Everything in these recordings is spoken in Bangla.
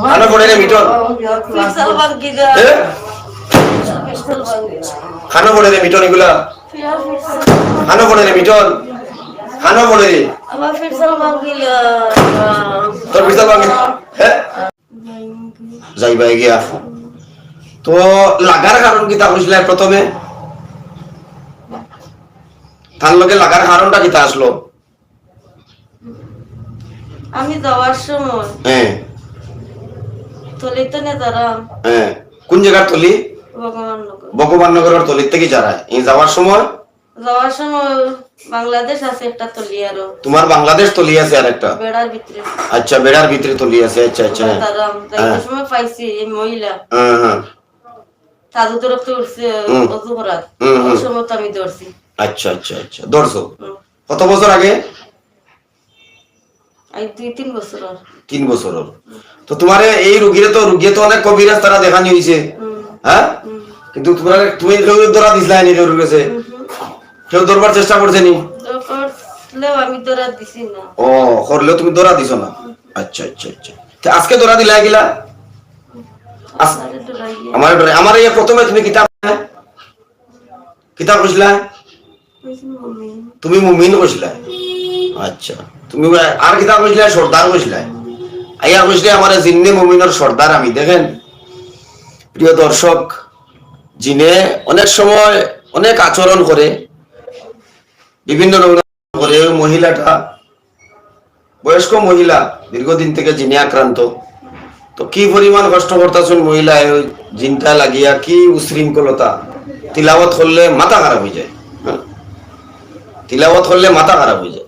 খানো পড়ে রে মিটন খানো পড়ে রে মিটন এগুলা। খানো পড়ে রে মিটন খানো পড়ে রে আমার ফিরসাল বাঙ্গিলা তোর বিশাল ভাঙি যাইবা গিয়া তো লাগার কারণ কিতা বুঝলে প্রথমে? তার লগে লাগার কারণটা কিতা আসলো? আমি যাওয়ার সময় হ্যাঁ। নে হ্যাঁ কোন জায়গার তলি ভগবান লোক ভগবান নগরের তলির থেকে এই যাওয়ার সময়? যাওয়ার সময় বাংলাদেশ আছে একটা তলি আরও। তোমার বাংলাদেশ তলি আছে আর একটা বেড়ার ভিতরে। আচ্ছা বেড়ার ভিতরে তলি আছে আচ্ছা আচ্ছা। হ্যাঁ দাঁড়াম সময় পাইছি এই মহিলা। হ্যাঁ, হ্যাঁ। সাধু তরফ থেকে উঠছে অজু করার হুম, হুম। ওই সময় তো আমি ধরছি। আচ্ছা আচ্ছা আচ্ছা। কত বছর আগে? তিন বছর আর। তিন বছর হল। তো তোমার এই রুগীরে তো তো অনেক কবিরাজ তারা দেখানি হয়েছে হ্যাঁ কিন্তু তোমার তুমি কেউ ধরা দিছিলা নি কেউ। কেউ ধরবার চেষ্টা করছে নি? না। ও করলেও তুমি ধরা দিছ না? আচ্ছা আচ্ছা আচ্ছা। আজকে ধরা দিলা গিলা আস- আরে ডরাইয়া। আমার ডরে আমার এই প্রথমে তুমি কিতাব কিতাব কইছিলা তুমি মুমিন কইছিলা আচ্ছা। তুমি আর কিতাব কইছিলা? সর্দার কইছিলা। আইয়া কইছিলে, আমার জিন্নে মুমিনের সর্দার আমি, দেখেন? প্রিয় দর্শক, জিনে অনেক সময় অনেক আচরণ করে, বিভিন্ন করে। ওই মহিলাটা, বয়স্ক মহিলা, দীর্ঘদিন থেকে জিনে আক্রান্ত। তো কি পরিমাণ কষ্ট করতেছেন মহিলা, ওই জিনটা লাগিয়া, কি উশৃঙ্খলতা। তিলাবত করলে মাথা খারাপ হয়ে যায় হ্যাঁ? তিলাবত করলে মাথা খারাপ হয়ে যায়।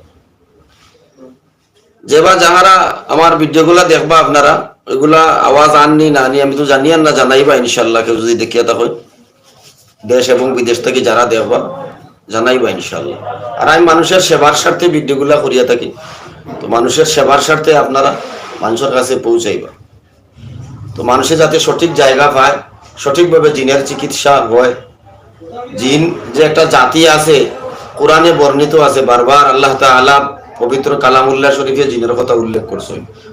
যেবা যাহারা আমার ভিডিওগুলা দেখবা আপনারা ওইগুলা আওয়াজ আননি না আনি, আমি তো জানি আর না জানাইবা ইনশাল্লাহ কেউ যদি দেখিয়া থাকো। দেশ এবং বিদেশ থেকে যারা দেখবা, জানাইবা ইনশাল্লাহ আর আমি মানুষের সেবার স্বার্থে ভিডিওগুলা করিয়া থাকি। তো মানুষের সেবার স্বার্থে আপনারা মানুষের কাছে পৌঁছাইবা। তো মানুষে যাতে সঠিক জায়গা পায়, সঠিকভাবে জিনের চিকিৎসা হয়। জিন যে একটা জাতি আছে, কোরআনে বর্ণিত আছে বারবার, আল্লাহ তাআলা পবিত্র কালামুল্লাহ শরীফে জিনের কথা উল্লেখ করছে।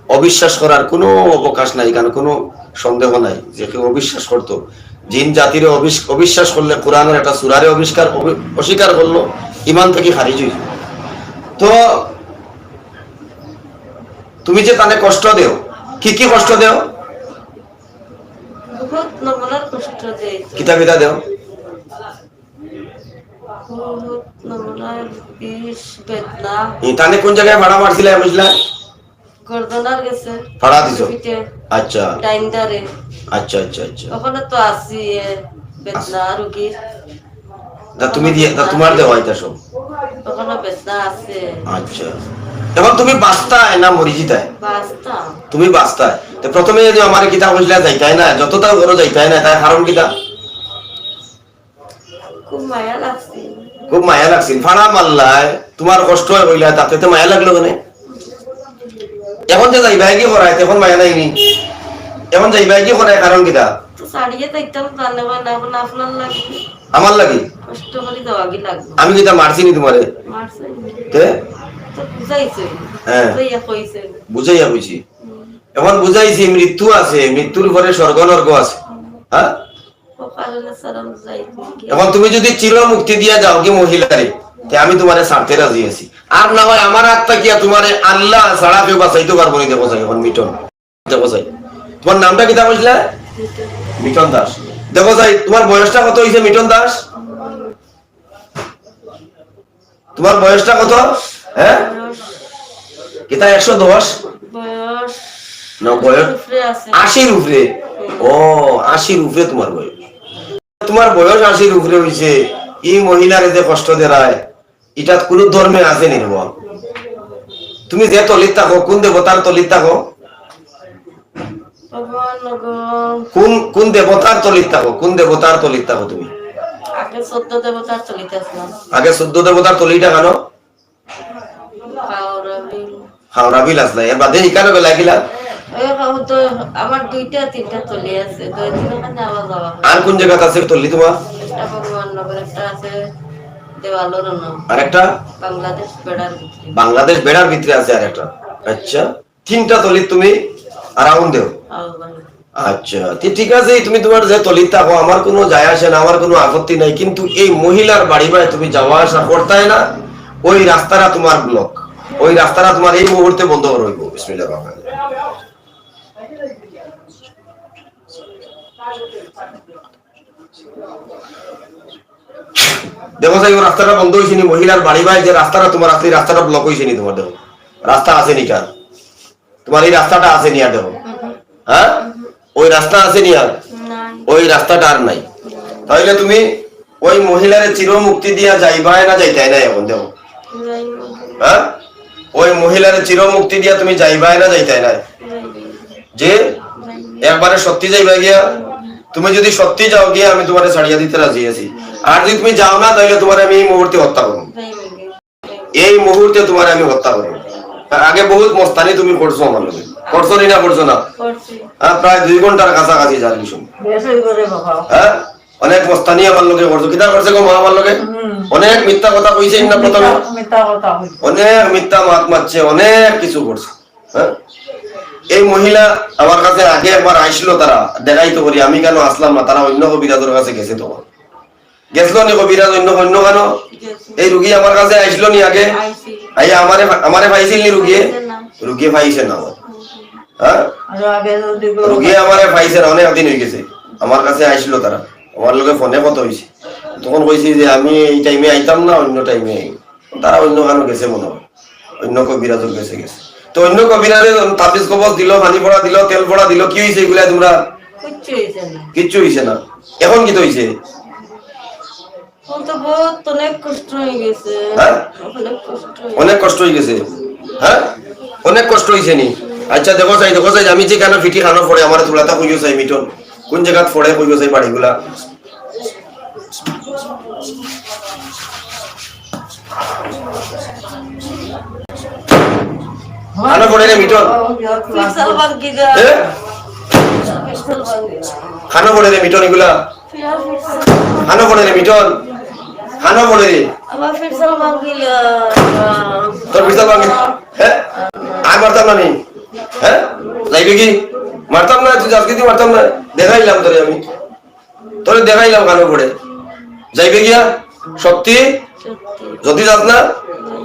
অবিশ্বাস করার কোনো অবকাশ নাই কারণ কোনো সন্দেহ নাই যে কেউ অবিশ্বাস করতো। জিন জাতির অবিশ- অবিশ্বাস করলে কোরআনের একটা সুরারে অবিষ্কার অবি- অস্বীকার করল ইমান থেকে খারিজ হয়েছে তো তুমি যে তানে কষ্ট দেও কি কি কষ্ট দেও? বহুত নমলার কষ্ট দেয়। তো। কিতা কিতা দেও। কোন জায়গায় ভাড়া মারছিলে বুঝলা গর্দনার গেছে। ভাড়া দিছো? আচ্ছা। ডাইন্ডারে। আচ্ছা আচ্ছা আচ্ছা। ওখানে তো বেদনা রুগীর। তুমি দিয়ে তা তোমার দেওয়া এটা সব? ওখানে বেদনা আছে আচ্ছা। এখন তুমি বাস্তায় না মরিজিতায় বাস্তা। তুমি বাস্তায়। তো প্রথমে যদি আমার কিতা বুঝলা যাইতাই না যতটা বড় যাইতাই না তাই কারণ কিতা? খুব মায়া লাগছে। খুব মায়া লাগছিল। ফাড়া মারলায় তোমার কষ্ট হইলা তাতে তো মায়া লাগল কেন? এখন যে যাইবাই কি করায় তখন মায়া নাই নি। এখন যাইবাই কি করায় কারণ লাগে। আমার লাগি? আমি কিতা মারছি নি তোমারে? হ্যাঁ। বুঝাইয়া কইছে। এখন বুঝাইছি মৃত্যু আছে মৃত্যুর পরে স্বর্গ নর্গ আছে। হ্যাঁ? এখন তুমি যদি চির মুক্তি দিয়া যাও কি মহিলারে তে আমি তোমারে ছাড়তে রাজি আছি। আর না হয় আমার আত্মা কিয়া তোমারে আল্লাহ ছাড়া কেউ বাঁচাইতে পারব নি দেখো চাই এখন মিটন দেখো চাই তোমার নামটা কিতা বুঝলে মিটন দাস। দেখো চাই তোমার বয়সটা কত হয়েছে মিটন দাস? তোমার বয়সটা কত? হ্যাঁ? কিতা একশো দশ? না বয়স আশির উপরে। ও আশির উপরে তোমার বয়স। তোমার বয়স আশির উপরে হইছে এই মহিলারে যে কষ্ট দেয় এটা কোন ধর্মে আছে নির্মল তুমি যে তলিত থাকো কোন দেবতার তলিত থাকো? কোন কোন দেবতার তলিত থাকো কোন দেবতার তলিত থাকো তুমি? আগে চোদ্দ দেবতার চলিতে আসলাম আগে চোদ্দ দেবতার তলিটা কেন? হাওড়া বিল। আসলা এর বাদে ইকানো ওই কাউ তো আমার দুইটা তিনটা চলি আছে। দুই দিন আবার যাওয়া আর কোন জায়গাতে আছে তলি তোমার একটা ভগবান নগর একটা আছে দেওয়ালোর আর একটা? বাংলাদেশ বেড়ার ভিতরে। বাংলাদেশ বেড়ার ভিতরে আছে আর একটা। আচ্ছা তিনটা তলিত তুমি আরাউন্ড দেও। আচ্ছা ঠিক আছে তুমি তোমার যে তলিত থাকো আমার কোনো যায় আসে না আমার কোনো আপত্তি নাই কিন্তু এই মহিলার বাড়ি বাড়ি তুমি যাওয়া আসা করতাই না ওই রাস্তাটা তোমার ব্লক ওই রাস্তাটা তোমার এই মুহূর্তে বন্ধ করে হইব দেখো ও রাস্তাটা বন্ধ হয়েছে নি? মহিলার বাড়ি বাড়ি যে রাস্তাটা তোমার রাস্তাটা ব্লক হয়েছে নি তোমার দেখো? রাস্তা আছে নি কার তোমার এই রাস্তাটা আর দেখো? হ্যাঁ ওই রাস্তা আর ওই রাস্তাটা আর নাই। তাহলে তুমি ওই মহিলারে চির মুক্তি দিয়া যাইবাই না যাইতাই না এখন দেখো? হ্যাঁ ওই মহিলারে চির মুক্তি দিয়া তুমি যাইবাই না যাইতাই না যে একবারে সত্যি যাইবা গিয়া? তুমি যদি সত্যি যাও গিয়া আমি তোমারে ছাড়িয়া দিতে রাজি আছি। আর যদি তুমি যাও না তাহলে তোমার আমি এই মুহূর্তে হত্যা করব। এই মুহূর্তে তোমার আমি হত্যা করব। আগে বহুত মস্তানি তুমি করছ আমার লোকে করছ নি না করছ না? হ্যাঁ প্রায় দুই ঘণ্টার কাছাকাছি হ্যাঁ অনেক মস্তানি আমার লোকে করছ। কিতা করছে গো মা আমার লোকে অনেক মিথ্যা কথা কইছে না প্রথমে। অনেক মিথ্যা মাত মারছে অনেক কিছু করছে। হ্যাঁ? এই মহিলা আমার কাছে আগে একবার আইছিল তারা, দেখাইতো করি, আমি কেন আসলাম না? তারা অন্য কবিরাজের কাছে গেছে তোমার গেছিল নি কবিরাজ, অন্য অন্য কেন? এই রুগী আমার কাছে আইছিল নি আগে? আই আমারে আমারে পাইছিল নি পাইছে রুগিয়ে পাইছে না হ্যাঁ? রুগী আমারে পাইছে না, অনেক দিন হয়ে গেছে। আমার কাছে আইছিল তারা। আমার লোকে ফোনে কত হয়েছে তখন কইছি যে আমি এই টাইমে আইতাম না, অন্য টাইমে তারা অন্য কারও গেছে মনে হয়? অন্য কবিরাজের গেছে গেছে। তো অন্য কবিরাজে তাবিজ কবচ দিল পানি পড়া দিল তেল পড়া দিল কি হয়েছে এগুলা তোমরা? কিচ্ছু হয়েছে না। এখন কি তো হয়েছে অনেক কষ্ট হয়ে গেছে। হ্যাঁ? অনেক কষ্ট হয়ে হয়ে হ্যাঁ হয়েছে নি? আচ্ছা দেখো চাই দেখো চাই আমি যে কেন ফিটি খানো পড়ে আমার তোলাটা কইও চাই মিটন। কোন জায়গাত পড়ে কইও চাই বাড়িগুলা খানো পড়ে রে মিটন বাঙ্গিরা খানো পড়ে রে মিটন এগুলা। খানো পড়ে রে মিটন খানো পড়ে রে তোর বিশাল ভাঙে হ্যাঁ? আর মারতাম না আমি। হ্যাঁ? যাইবে কি? মারতাম না তুই আজকে মারতাম না। দেখাইলাম তোরে আমি। তোরে দেখাইলাম কানো পড়ে যাইবে গিয়া? সত্যি? সত্যি। যদি যাস না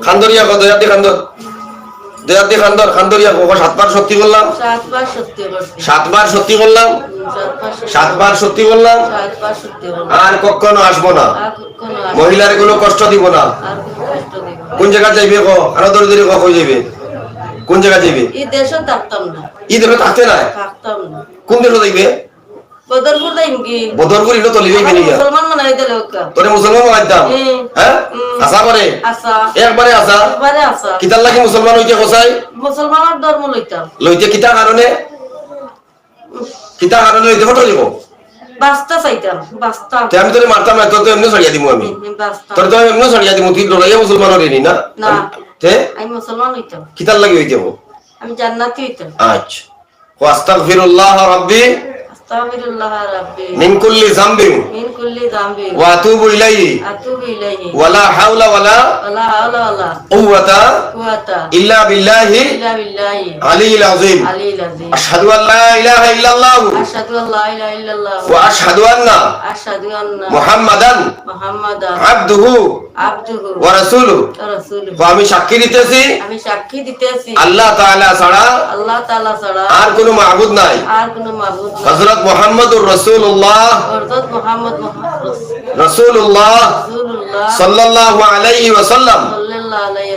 খান্দরিয়া কো দয়াতি খান্দর। খান্দর খান্দরিয়া কো সাতবার সত্যি করলাম সাতবার সত্যি করলাম সাতবার সত্যি করলাম আর কখনো আসব না। মহিলার কোনো কষ্ট দিব না। কোনো জায়গা যাইবে কো? আরও দরি দরি কোন জায়গা যাইবে? থাকতাম না। ই থাকতে না। কোন দেশে যাইবে? বদরপুর কি? করি তো লিবে মুসলমান মনাই দিলে ওকা। তোরে মুসলমান হুম। হ্যাঁ। আশা করে আসা একবারে আশা একবারে আসা কিতার লাগি মুসলমান হইতে কসাই? মুসলমানের ধর্ম লইতাম লইতে কিতা কারণে কিতা কারণে লইতে ফটো বাস্তা চাইতাম তে আমি তোরে মারতাম না তোর তো এমনি ছড়িয়া দিমু আমি। বাস্তাম তো এমনি ছড়িয়া দিমু তুই লড়াইয়া মুসলমান হইনি না না। তে? আমি মুসলমান হইতাম। কিতার লাগি হইতে হব? আমি জান্নাতি হইতাম। আচ্ছা। ওয়াস্তাগফিরুল্লাহ রাব্বি। যামবিন মিন কুল্লি যামবি। ওয়া আতুবু ইলাইহি। আতুবু ইলাইহি। ওয়ালা হাওলা ওয়ালা ওয়ালা হাওলা ওয়ালা কুওয়াতা কুওয়াতা ইল্লা বিল্লাহি ইল্লা বিল্লাহি। আলিয়্যিল আযীম। আলিল আযীম। আশহাদু আন লা ইলাহা ইল্লাল্লাহ। আশহাদু আল্লা ইলাহা ইল্লাল্লাহ। ওয়া আশহাদু আন্না আশহাদু আন্না মুহাম্মাদান মুহাম্মাদান আবদুহু আবদুহু ওয়া রাসূলুহু। ওয়া রাসূলুহু। তো আমি সাক্ষী দিতেছি। আমি সাক্ষী দিতেছি। আল্লাহ তাআলা ছাড়া আল্লাহ তাআলা ছাড়া আর কোনো মাবুদ নাই। আর কোনো মাবুদ নাই। হযরত মুহাম্মদুর সাল্লাল্লাহু আলাইহি ওয়াসাল্লাম। আলাইহি ওয়াসাল্লাম।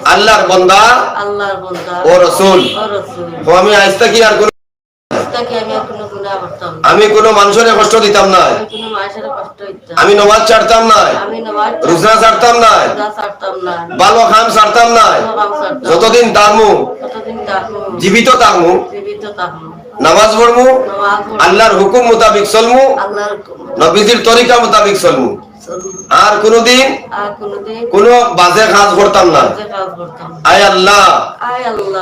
আল্লাহর বান্দা। আল্লাহর বান্দা। ও রাসূল। ও আমি থেকে আর আমি কোনো মানুষের কষ্ট দিতাম না। আমি নমাজ ছাড়তাম না। আমি নামাজ রোজা ছাড়তাম না। ভালো খাম ছাড়তাম না। যতদিন তারমু। জীবিত তারমু। জীবিত থাকব নামাজ পড়ব। আল্লাহর হুকুম মোতাবিক চলমু আল্লাহর নবীজির তরিকা মোতাবিক চলমু। চলবো। আর কোনোদিন কোনো বাজে কাজ করতাম না। আয় আল্লাহ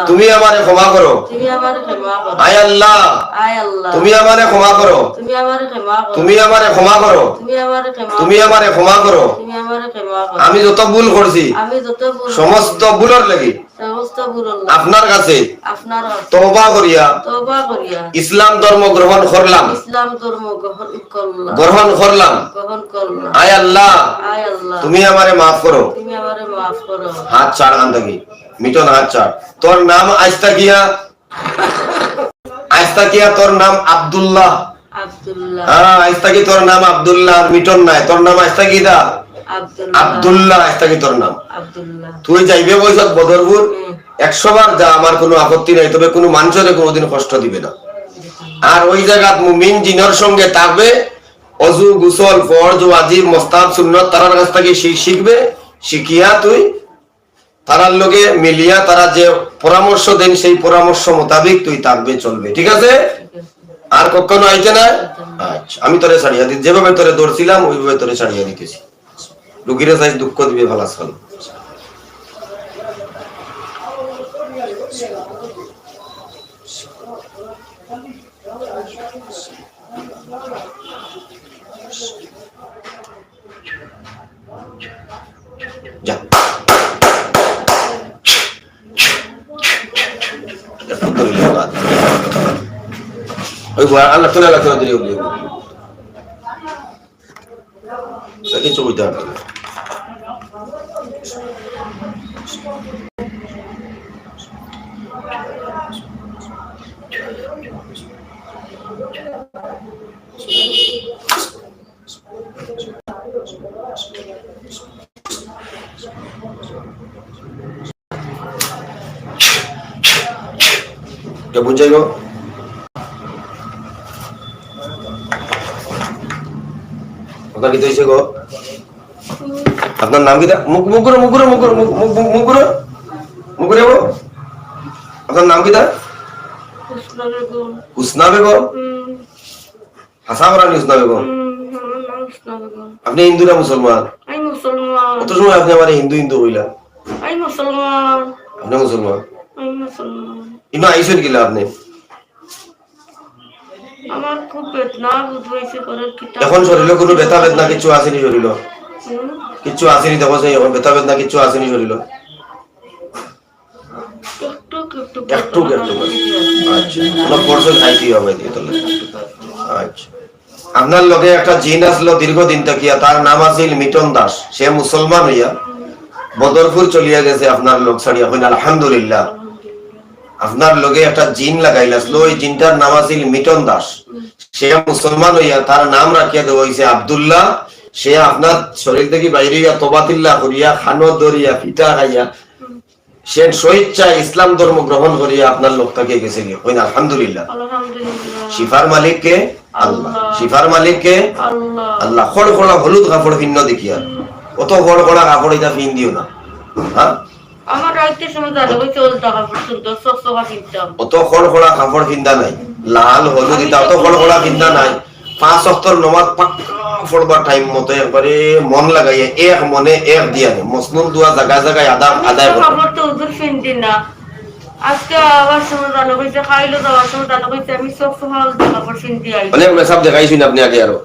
তুমি আমারে ক্ষমা করো। তুমি আমার ক্ষমা করো। আয় আল্লাহ তুমি আমারে ক্ষমা করো। তুমি আমার ক্ষমা করো। তুমি আমারে ক্ষমা করো। আমি যত ভুল করছি সমস্ত ভুলের লাগি আপনার কাছে তওবা করিয়া তওবা করিয়া। ইসলাম ধর্ম গ্রহণ করলাম। ইসলাম ধর্ম গ্রহণ করলাম। গ্রহণ করলাম। গ্রহণ করলাম। আয় আল্লাহ। আয় আল্লাহ। তুমি আমারে মাফ করো। তুমি আমারে মাফ করো। হাত ছাড় আন থাকি মিটন হাত ছাড়। তোর নাম আইস্তা কিয়া আইস্তা কিয়া তোর নাম আব্দুল্লাহ। আব্দুল্লাহ। হ্যাঁ আইস্তা কি তোর নাম আব্দুল্লাহ মিটন নাই। তোর নাম আইস্তা কি দা আব্দুল্লাহ। আব্দুল্লাহ আইস্তা কি তোর নাম। তুই যাইবে বৈশাখ বদরপুর। একশো বার যা আমার কোনো আপত্তি নাই তবে কোনো মানুষের কোনোদিন কষ্ট দিবে না। আর ওই জায়গাত মুমিন জিনের সঙ্গে থাকবে অজু গুসল ফরজ ওয়াজিব মোস্তাব সুন্নত তারার কাছ থেকে শিখবে শিখিয়া তুই তারার লগে মিলিয়া তারা যে পরামর্শ দেন সেই পরামর্শ মোতাবেক তুই থাকবে চলবে। ঠিক আছে? আর কখনো আইতে না? আচ্ছা। আমি তোরে ছাড়িয়া দিই যেভাবে তোরে ধরছিলাম ওইভাবে তোরে ছাড়িয়া দিতেছি। রুগীরে চাই দুঃখ দিবে ভালো বাদ। আল্লাহ আল্লাহ দিলে কিছু না। কে বুঝাই আপনার কি হয়েছে গো? আপনার নাম কি মুখ মুখ করো মুখ করে গো আপনার নাম কি দা হুসনা বেগম। হুসনা বেগম? হাসা রানী হুসনা বেগম। আপনি হিন্দু না মুসলমান? কত সময় আপনি আমার হিন্দু হিন্দু হইলা আপনি মুসলমান? আইসেন গিলা আপনি? আমার খুব বেদনা করে কিতাব এখন শরীরে কোনো ব্যথা বেদনা কিছু আসেনি শরীর? আসেনি দেখো সেই এখন ব্যথা বেদনা আসেনি শরীর? একটু একটু আচ্ছা কোনো হবে দিয়ে তাহলে? আচ্ছা। আপনার লগে একটা জিন আসলো দীর্ঘদিন থাকিয়া তার নাম আছিল মিটন দাস। সে মুসলমান হইয়া বদরপুর চলিয়া গেছে আপনার লোক ছাড়িয়া। হইন আলহামদুলিল্লাহ। আপনার লগে একটা জিন লাগাইল আসলো ওই জিনটার নাম আছিল মিটন দাস। সে মুসলমান হইয়া তার নাম রাখিয়া দেওয়া হয়েছে আব্দুল্লাহ। সে আপনার শরীর থেকে বাইরে হইয়া তোবাতিল্লা করিয়া খানো দরিয়া পিঠা খাইয়া সে স্বেচ্ছা ইসলাম ধর্ম গ্রহণ করিয়া আপনার লোকটাকে গেছে গিয়ে। হইন আলহামদুলিল্লাহ। আলহামদুলিল্লাহ। শিফার মালিক কে? আল্লাহ। শিফার মালিক কে? আল্লাহ। খড় খড়া হলুদ কাপড় ভিন্ন দেখিয়া অত খড় খড়া কাপড় এটা পিন দিও না। হ্যাঁ? আমার রাইতে সময় জানো ওই চল টাকা পর্যন্ত সস্তা কিনতাম অত খড় খড়া কাপড় কিনতা নাই লাল হলুদ এটা অত খড় খড়া কিনতা নাই। পাঁচ অক্টর নমাজ পাক্কা পড়বার টাইম মতো একবারে মন লাগাইয়া এক মনে এক দিয়া নে মসনুল দুয়া জায়গায় জায়গায় আদা আদায় খবর তো ফিনদি না। আজকে আবার সময় জানো কইছে খাইলো যাওয়ার সময় কইছে আমি সব সকাল কাপড় ফিনদি আই অনেক মেসাব দেখাইছেন আপনি আগে আরও।